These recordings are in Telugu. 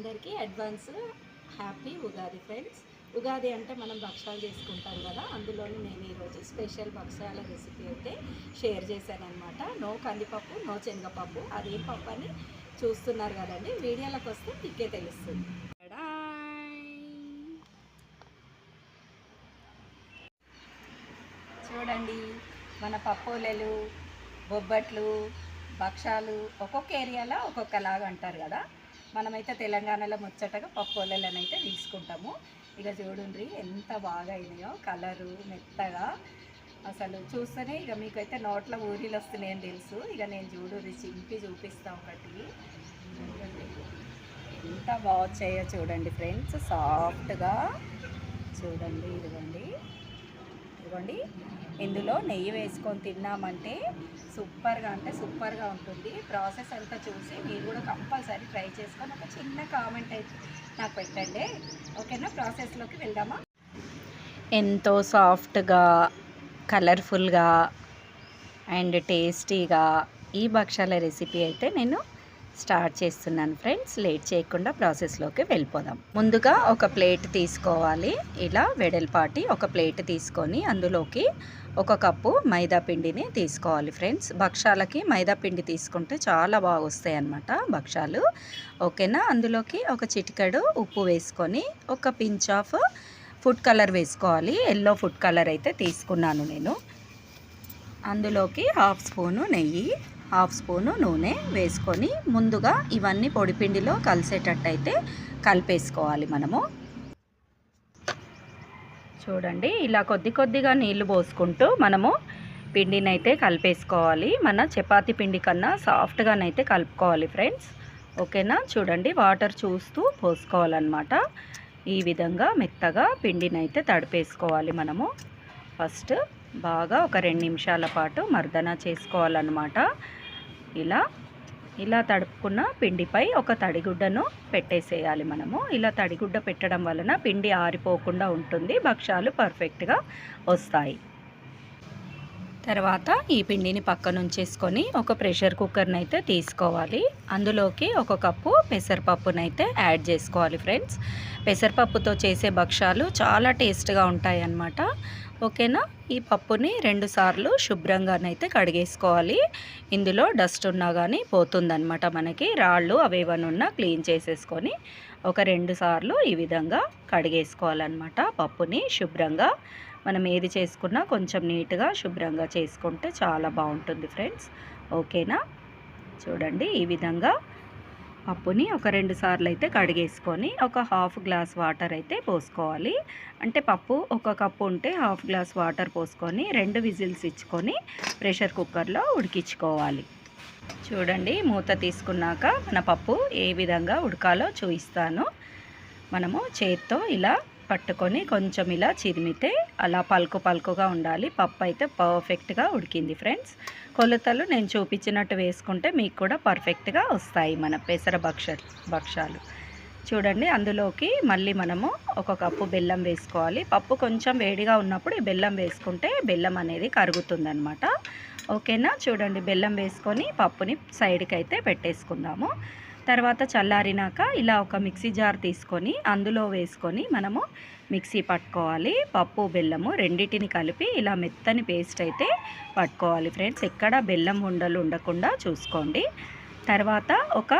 అందరికీ advance happy Ugadi friends. Ugadi అంటే మనం భక్షాలు చేసుకుంటాం కదా అందులోని నేను ఈరోజు స్పెషల్ భక్షాల రెసిపీ అయితే షేర్ చేశాను అనమాట నో కందిపప్పు నో శనగపప్పు. అదేం పప్పు అని చూస్తున్నారు కదండి. వీడియోలకు వస్తే మీకే తెలుస్తుంది. చూడండి మన పప్పోలెలు బొబ్బట్లు భక్షాలు ఒక్కొక్క ఏరియాలో ఒక్కొక్కలాగా అంటారు కదా. మనమైతే తెలంగాణలో ముచ్చటగా పప్పు అయితే తీసుకుంటాము. ఇక చూడండి ఎంత బాగా అయినాయో కలరు మెత్తగా. అసలు చూస్తేనే ఇక మీకైతే నోట్ల ఊరిలు వస్తున్నాయని తెలుసు. ఇక నేను చూడు చింపి చూపిస్తా ఒకటి. చూడండి. ఎంత బాగా వచ్చాయో చూడండి ఫ్రెండ్స్ సాఫ్ట్గా. చూడండి ఇదిగోండి. ఇదిగోండి. ఇందులో నెయ్యి వేసుకొని తిన్నామంటే సూపర్గా అంటే సూపర్గా ఉంటుంది. ప్రాసెస్ అంతా చూసి మీరు కూడా కంపల్సరీ ట్రై చేసుకొని ఒక చిన్న కామెంట్ అయితే నాకు పెట్టండి. ఓకేనా? ప్రాసెస్లోకి వెళ్దామా? ఎంతో సాఫ్ట్గా కలర్ఫుల్గా అండ్ టేస్టీగా ఈ భక్షాల రెసిపీ అయితే నేను స్టార్ట్ చేస్తున్నాను ఫ్రెండ్స్. లేట్ చేయకుండా ప్రాసెస్లోకి వెళ్ళిపోదాం. ముందుగా ఒక ప్లేట్ తీసుకోవాలి. ఇలా వెడల్పాటి ఒక ప్లేట్ తీసుకొని అందులోకి ఒక కప్పు మైదా పిండిని తీసుకోవాలి ఫ్రెండ్స్. భక్షాలకి మైదా పిండి తీసుకుంటే చాలా బాగా వస్తాయి అన్నమాట భక్షాలు ఓకేనా? అందులోకి ఒక చిటికెడు ఉప్పు వేసుకొని ఒక పించ్ ఆఫ్ ఫుడ్ కలర్ వేసుకోవాలి. ఎల్లో ఫుడ్ కలర్ అయితే తీసుకున్నాను నేను. అందులోకి హాఫ్ స్పూను నెయ్యి. హాఫ్ స్పూను నూనె వేసుకొని ముందుగా ఇవన్నీ పొడిపిండిలో కలిసేటట్టయితే కలిపేసుకోవాలి మనము. చూడండి ఇలా కొద్ది కొద్దిగా నీళ్ళు పోసుకుంటూ మనము పిండినైతే కలిపేసుకోవాలి. మన చపాతీ పిండి కన్నా సాఫ్ట్గానైతే కలుపుకోవాలి ఫ్రెండ్స్. ఓకేనా? చూడండి వాటర్ చూస్తూ పోసుకోవాలన్నమాట. ఈ విధంగా మెత్తగా పిండినైతే తడిపేసుకోవాలి మనము. ఫస్ట్ బాగా ఒక రెండు నిమిషాల పాటు మర్దన చేసుకోవాలన్నమాట. ఇలా ఇలా తడుపుకున్న పిండిపై ఒక తడిగుడ్డను పెట్టేసేయాలి మనము. ఇలా తడిగుడ్డ పెట్టడం వలన పిండి ఆరిపోకుండా ఉంటుంది. భక్షాలు పర్ఫెక్ట్గా వస్తాయి. తర్వాత ఈ పిండిని పక్కన ఉంచేసుకొని ఒక ప్రెషర్ కుక్కర్ని అయితే తీసుకోవాలి. అందులోకి ఒక కప్పు పెసరపప్పునైతే యాడ్ చేసుకోవాలి ఫ్రెండ్స్. పెసరపప్పుతో చేసే భక్ష్యాలు చాలా టేస్ట్గా ఉంటాయి అన్నమాట ఓకేనా? ఈ పప్పుని రెండు సార్లు శుభ్రంగానైతే కడిగేసుకోవాలి. ఇందులో డస్ట్ ఉన్నా కానీ పోతుందన్నమాట మనకి. రాళ్ళు అవేవన్నీ ఉన్నా క్లీన్ చేసేసుకొని ఒక రెండు సార్లు ఈ విధంగా కడిగేసుకోవాలన్నమాట పప్పుని శుభ్రంగా. మనం ఏది చేసుకున్నా కొంచెం నీట్గా శుభ్రంగా చేసుకుంటే చాలా బాగుంటుంది ఫ్రెండ్స్. ఓకేనా? చూడండి ఈ విధంగా పప్పుని ఒక రెండు సార్లు అయితే కడిగేసుకొని ఒక హాఫ్ గ్లాస్ వాటర్ అయితే పోసుకోవాలి. అంటే పప్పు ఒక కప్పు ఉంటే హాఫ్ గ్లాస్ వాటర్ పోసుకొని రెండు విజిల్స్ ఇచ్చుకొని ప్రెషర్ కుక్కర్లో ఉడికించుకోవాలి. చూడండి మూత తీసుకున్నాక మన పప్పు ఏ విధంగా ఉడకాలో చూపిస్తాను. మనము చేత్తో ఇలా పట్టుకొని కొంచెం ఇలా చిరిమితే అలా పలుకు పలుకుగా ఉండాలి. పప్పు అయితే పర్ఫెక్ట్గా ఉడికింది ఫ్రెండ్స్. కొలతలు నేను చూపించినట్టు వేసుకుంటే మీకు కూడా పర్ఫెక్ట్గా వస్తాయి మన పెసర భక్ష భక్షాలు. చూడండి అందులోకి మళ్ళీ మనము ఒక కప్పు బెల్లం వేసుకోవాలి. పప్పు కొంచెం వేడిగా ఉన్నప్పుడు ఈ బెల్లం వేసుకుంటే బెల్లం అనేది కరుగుతుందనమాట ఓకేనా? చూడండి బెల్లం వేసుకొని పప్పుని సైడ్కి అయితే పెట్టేసుకుందాము. తర్వాత చల్లారినాక ఇలా ఒక మిక్సీ జార్ తీసుకొని అందులో వేసుకొని మనము మిక్సీ పట్టుకోవాలి. పప్పు బెల్లము రెండింటిని కలిపి ఇలా మెత్తని పేస్ట్ అయితే పట్టుకోవాలి ఫ్రెండ్స్. ఎక్కడ బెల్లం ఉండలు ఉండకుండా చూసుకోండి. తర్వాత ఒక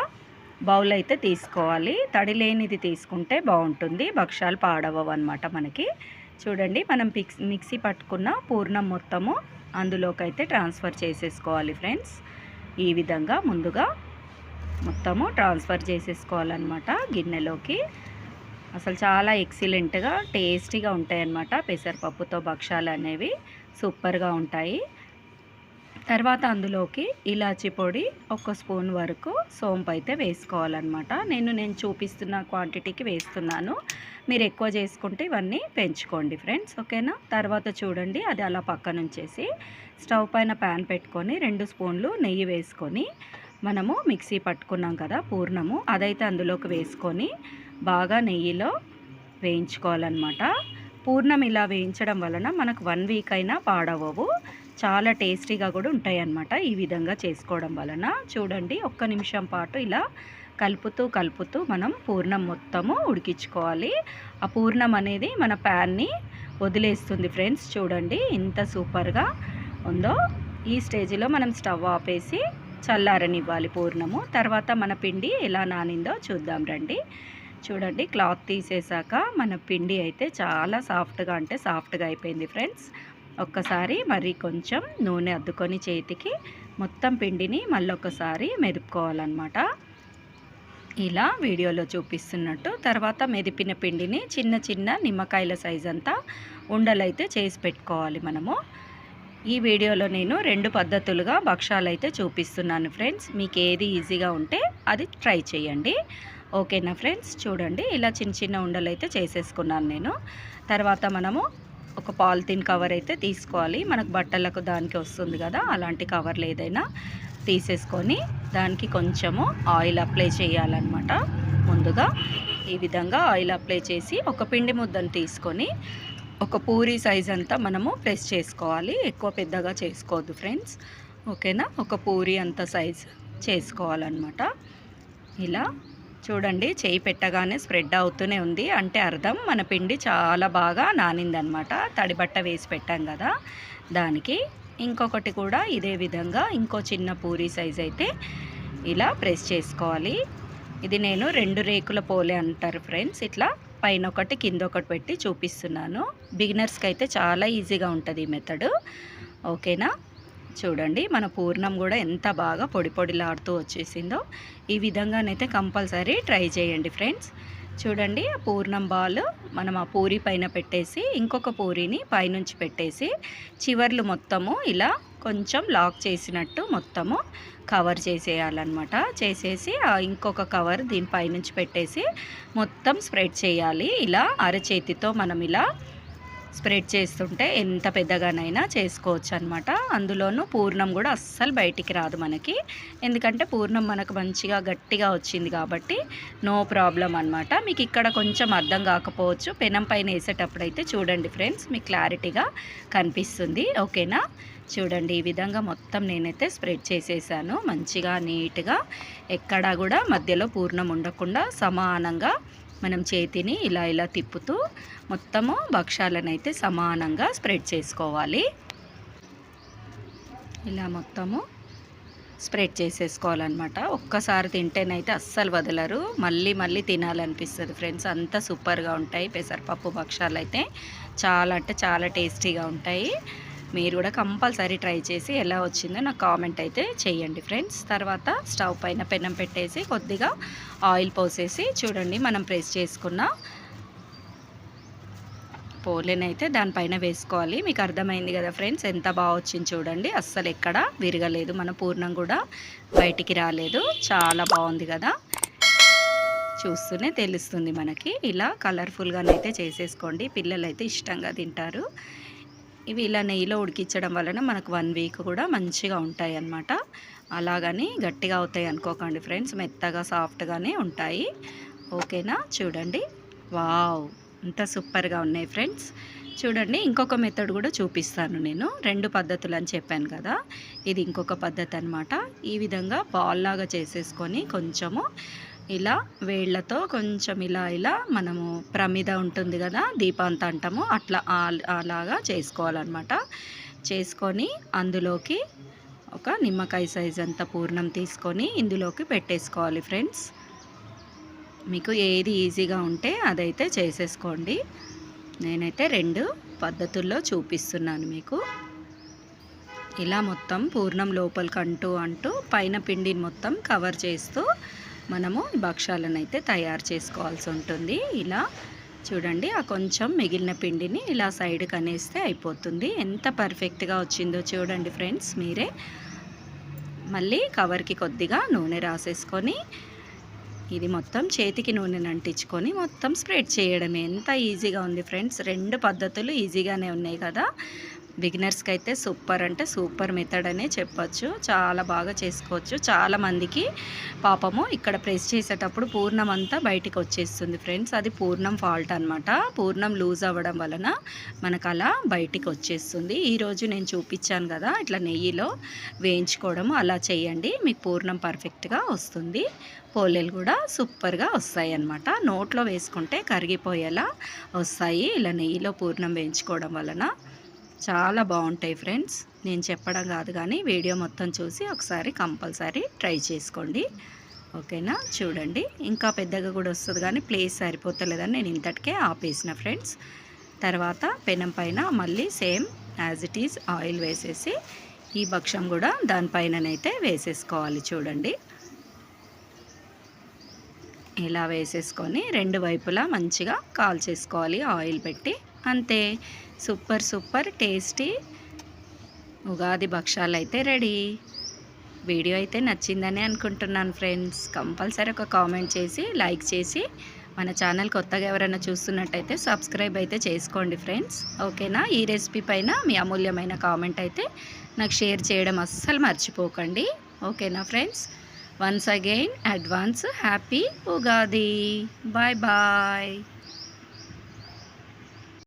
బౌల్ అయితే తీసుకోవాలి. తడి లేనిది తీసుకుంటే బాగుంటుంది. భక్షాలు పాడవవు అనమాట మనకి. చూడండి మనం పిక్స్ మిక్సీ పట్టుకున్న పూర్ణం మొత్తము అందులోకి అయితే ట్రాన్స్ఫర్ చేసేసుకోవాలి ఫ్రెండ్స్. ఈ విధంగా ముందుగా మొత్తము ట్రాన్స్ఫర్ చేసేసుకోవాలన్నమాట గిన్నెలోకి. అసలు చాలా ఎక్సలెంట్గా టేస్టీగా ఉంటాయన్నమాట పెసరపప్పుతో భక్షాలు అనేవి. సూపర్గా ఉంటాయి. తర్వాత అందులోకి ఇలాచి పొడి ఒక స్పూన్ వరకు సోంపు అయితే వేసుకోవాలన్నమాట. నేను నేను చూపిస్తున్న క్వాంటిటీకి వేస్తున్నాను. మీరు ఎక్కువ చేసుకుంటే ఇవన్నీ పెంచుకోండి ఫ్రెండ్స్ ఓకేనా? తర్వాత చూడండి అది అలా పక్కన ఉంచేసి స్టవ్ పైన ప్యాన్ పెట్టుకొని రెండు స్పూన్లు నెయ్యి వేసుకొని మనము మిక్సీ పట్టుకున్నాం కదా పూర్ణము. అదైతే అందులోకి వేసుకొని బాగా నెయ్యిలో వేయించుకోవాలన్నమాట. పూర్ణం ఇలా వేయించడం వలన మనకు వన్ వీక్ అయినా పాడవవు చాలా టేస్టీగా కూడా ఉంటాయి అన్నమాట ఈ విధంగా చేసుకోవడం వలన. చూడండి ఒక్క నిమిషం పాటు ఇలా కలుపుతూ కలుపుతూ మనం పూర్ణం మొత్తము ఉడికించుకోవాలి. ఆ పూర్ణం అనేది మన ప్యాన్ని వదిలేస్తుంది ఫ్రెండ్స్. చూడండి ఇంత సూపర్గా ఉందో. ఈ స్టేజ్లో మనం స్టవ్ ఆపేసి చల్లారనివ్వాలి పూర్ణము. తర్వాత మన పిండి ఎలా నానిందో చూద్దాం రండి. చూడండి క్లాత్ తీసేసాక మన పిండి అయితే చాలా సాఫ్ట్గా అంటే సాఫ్ట్గా అయిపోయింది ఫ్రెండ్స్. ఒక్కసారి మరి కొంచెం నూనె అద్దుకొని చేతికి మొత్తం పిండిని మళ్ళీ ఒకసారి మెదుపుకోవాలన్నమాట. ఇలా వీడియోలో చూపిస్తున్నట్టు తర్వాత మెదిపిన పిండిని చిన్న చిన్న నిమ్మకాయల సైజ్ అంతా ఉండలైతే చేసి పెట్టుకోవాలి మనము. ఈ వీడియోలో నేను రెండు పద్ధతులుగా భక్షాలు అయితే చూపిస్తున్నాను ఫ్రెండ్స్. మీకు ఏది ఈజీగా ఉంటే అది ట్రై చేయండి. ఓకేనా ఫ్రెండ్స్? చూడండి. ఇలా చిన్న చిన్న ఉండలు అయితే చేసేసుకున్నాను నేను. తర్వాత మనము ఒక పాలిథిన్ కవర్ అయితే తీసుకోవాలి. మనకు బట్టలకు దానికి వస్తుంది కదా అలాంటి కవర్లు ఏదైనా తీసేసుకొని దానికి కొంచెము ఆయిల్ అప్లై చేయాలన్నమాట. ముందుగా ఈ విధంగా ఆయిల్ అప్లై చేసి ఒక పిండి ముద్దను తీసుకొని ఒక పూరి సైజ్ అంతా మనము ప్రెస్ చేసుకోవాలి. ఎక్కువ పెద్దగా చేసుకోవద్దు ఫ్రెండ్స్. ఓకేనా? ఒక పూరి అంత సైజ్ చేసుకోవాలన్నమాట. ఇలా చూడండి చేయి పెట్టగానే స్ప్రెడ్ అవుతూనే ఉంది. అంటే అర్థం మన పిండి చాలా బాగా నానిందనమాట తడిబట్ట వేసి పెట్టాం కదా. దానికి ఇంకొకటి కూడా ఇదే విధంగా ఇంకో చిన్న పూరి సైజ్ అయితే ఇలా ప్రెస్ చేసుకోవాలి. ఇది నేను రెండు రేకుల పోలే అంటారు ఫ్రెండ్స్. ఇట్లా పైన ఒకటి కింద ఒకటి పెట్టి చూపిస్తున్నాను. బిగినర్స్కి అయితే చాలా ఈజీగా ఉంటుంది ఈ మెథడ్. ఓకేనా? చూడండి మన పూర్ణం కూడా ఎంత బాగా పొడి పొడిలాడుతూ వచ్చేసిందో. ఈ విధంగానైతే కంపల్సరీ ట్రై చేయండి ఫ్రెండ్స్. చూడండి ఆ పూర్ణం బాల్ మనం ఆ పూరి పైన పెట్టేసి ఇంకొక పూరిని పైనుంచి పెట్టేసి చివర్లు మొత్తము ఇలా కొంచెం లాక్ చేసినట్టు మొత్తము కవర్ చేసేయాలన్నమాట. చేసేసి ఇంకొక కవర్ దీనిపైనుంచి పెట్టేసి మొత్తం స్ప్రెడ్ చేయాలి. ఇలా అరచేతితో మనం ఇలా స్ప్రెడ్ చేస్తుంటే ఎంత పెద్దగానైనా చేసుకోవచ్చు అనమాట అందులోనూ పూర్ణం కూడా అస్సలు బయటికి రాదు మనకి. ఎందుకంటే పూర్ణం మనకు మంచిగా గట్టిగా వచ్చింది కాబట్టి నో ప్రాబ్లం అనమాట మీకు ఇక్కడ కొంచెం అర్థం కాకపోవచ్చు. పెనం పైన వేసేటప్పుడు అయితే చూడండి ఫ్రెండ్స్ మీకు క్లారిటీగా కనిపిస్తుంది. ఓకేనా? చూడండి ఈ విధంగా మొత్తం నేనైతే స్ప్రెడ్ చేసేసాను. మంచిగా నీట్గా ఎక్కడా కూడా మధ్యలో పూర్ణం ఉండకుండా సమానంగా మనం చేతిని ఇలా ఇలా తిప్పుతూ మొత్తము భక్షాలను అయితే సమానంగా స్ప్రెడ్ చేసుకోవాలి. ఇలా మొత్తము స్ప్రెడ్ చేసేసుకోవాలన్నమాట. ఒక్కసారి తింటేనైతే అస్సలు వదలరు. మళ్ళీ మళ్ళీ తినాలనిపిస్తుంది ఫ్రెండ్స్. అంత సూపర్గా ఉంటాయి పెసరపప్పు భక్షాలు అయితే చాలా అంటే చాలా టేస్టీగా ఉంటాయి. మీరు కూడా కంపల్సరీ ట్రై చేసి ఎలా వచ్చిందో నాకు కామెంట్ అయితే చేయండి ఫ్రెండ్స్. తర్వాత స్టవ్ పైన పెనం పెట్టేసి కొద్దిగా ఆయిల్ పోసేసి చూడండి మనం ప్రెస్ చేసుకున్న పోలేనైతే దానిపైన వేసుకోవాలి. మీకు అర్థమైంది కదా ఫ్రెండ్స్? ఎంత బాగా వచ్చింది చూడండి. అస్సలు ఎక్కడ విరగలేదు. మన పూర్ణం కూడా బయటికి రాలేదు. చాలా బాగుంది కదా. చూస్తూనే తెలుస్తుంది మనకి. ఇలా కలర్ఫుల్గానైతే చేసేసుకోండి. పిల్లలు అయితే ఇష్టంగా తింటారు. ఇవి ఇలా నెయ్యిలో ఉడికించడం వలన మనకు వన్ వీక్ కూడా మంచిగా ఉంటాయి అన్నమాట. అలాగని గట్టిగా అవుతాయి అనుకోకండి ఫ్రెండ్స్ మెత్తగా సాఫ్ట్గానే ఉంటాయి. ఓకేనా? చూడండి. వావ్! ఇంత సూపర్గా ఉన్నాయి ఫ్రెండ్స్. చూడండి ఇంకొక మెథడ్ కూడా చూపిస్తాను నేను. రెండు పద్ధతులు అని చెప్పాను కదా. ఇది ఇంకొక పద్ధతి అనమాట ఈ విధంగా బాల్ లాగా చేసేసుకొని కొంచెము ఇలా వేళ్ళతో కొంచెం ఇలా ఇలా మనము ప్రమిద ఉంటుంది కదా దీపాంత అంటాము అట్లా అలాగా చేసుకోవాలన్నమాట. చేసుకొని అందులోకి ఒక నిమ్మకాయ సైజ్ అంత పూర్ణం తీసుకొని ఇందులోకి పెట్టేసుకోవాలి ఫ్రెండ్స్ మీకు ఏది ఈజీగా ఉంటే అదైతే చేసేసుకోండి. నేనైతే రెండు పద్ధతుల్లో చూపిస్తున్నాను మీకు. ఇలా మొత్తం పూర్ణం లోపలికి అంటూ అంటూ పైన పిండిని మొత్తం కవర్ చేస్తూ మనము భక్షాలను అయితే తయారు చేసుకోవాల్సి ఉంటుంది. ఇలా చూడండి ఆ కొంచెం మిగిలిన పిండిని ఇలా సైడ్కి అనేస్తే అయిపోతుంది. ఎంత పర్ఫెక్ట్గా వచ్చిందో చూడండి ఫ్రెండ్స్ మీరే. మళ్ళీ కవర్కి కొద్దిగా నూనె రాసేసుకొని ఇది మొత్తం చేతికి నూనెను అంటించుకొని మొత్తం స్ప్రెడ్ చేయడమే. ఎంత ఈజీగా ఉంది ఫ్రెండ్స్. రెండు పద్ధతులు ఈజీగానే ఉన్నాయి కదా. బిగినర్స్కి అయితే సూపర్ అంటే సూపర్ మెథడ్ అనే చెప్పచ్చు. చాలా బాగా చేసుకోవచ్చు. చాలా మందికి పాపము ఇక్కడ ప్రెస్ చేసేటప్పుడు పూర్ణం అంతా బయటికి వచ్చేస్తుంది ఫ్రెండ్స్ అది పూర్ణం ఫాల్ట్ అనమాట పూర్ణం లూజ్ అవ్వడం వలన మనకు అలా బయటికి వచ్చేస్తుంది. ఈరోజు నేను చూపించాను కదా ఇట్లా నెయ్యిలో వేయించుకోవడము అలా చేయండి. మీకు పూర్ణం పర్ఫెక్ట్గా వస్తుంది. పోలేలు కూడా సూపర్గా వస్తాయి అన్నమాట. నోట్లో వేసుకుంటే కరిగిపోయేలా వస్తాయి. ఇలా నెయ్యిలో పూర్ణం వేయించుకోవడం వలన చాలా బాగుంటాయి ఫ్రెండ్స్. నేను చెప్పడం కాదు కానీ వీడియో మొత్తం చూసి ఒకసారి కంపల్సరీ ట్రై చేసుకోండి. ఓకేనా? చూడండి. ఇంకా పెద్దగా కూడా వస్తుంది కానీ ప్లేస్ సరిపోతలేదని నేను ఇంతటికే ఆపేసిన ఫ్రెండ్స్. తర్వాత పెనం పైన మళ్ళీ same as it is oil వేసేసి ఈ భక్ష్యం కూడా దానిపైననైతే వేసేసుకోవాలి చూడండి. ఇలా వేసేసుకొని రెండు వైపులా మంచిగా కాల్చేసుకోవాలి ఆయిల్ పెట్టి. అంతే. Super super tasty. ఉగాది భక్షాలు అయితే రెడీ. వీడియో అయితే నచ్చిందని అనుకుంటున్నాను ఫ్రెండ్స్. కంపల్సరీ ఒక కామెంట్ చేసి లైక్ చేసి మన ఛానల్ కొత్తగా ఎవరైనా చూస్తున్నట్టయితే సబ్స్క్రైబ్ అయితే చేసుకోండి ఫ్రెండ్స్. ఓకేనా? ఈ రెసిపీ పైన మీ అమూల్యమైన కామెంట్ అయితే నాకు షేర్ చేయడం అస్సలు మర్చిపోకండి. ఓకేనా friends? Once again advance happy Ugadi. Bye bye.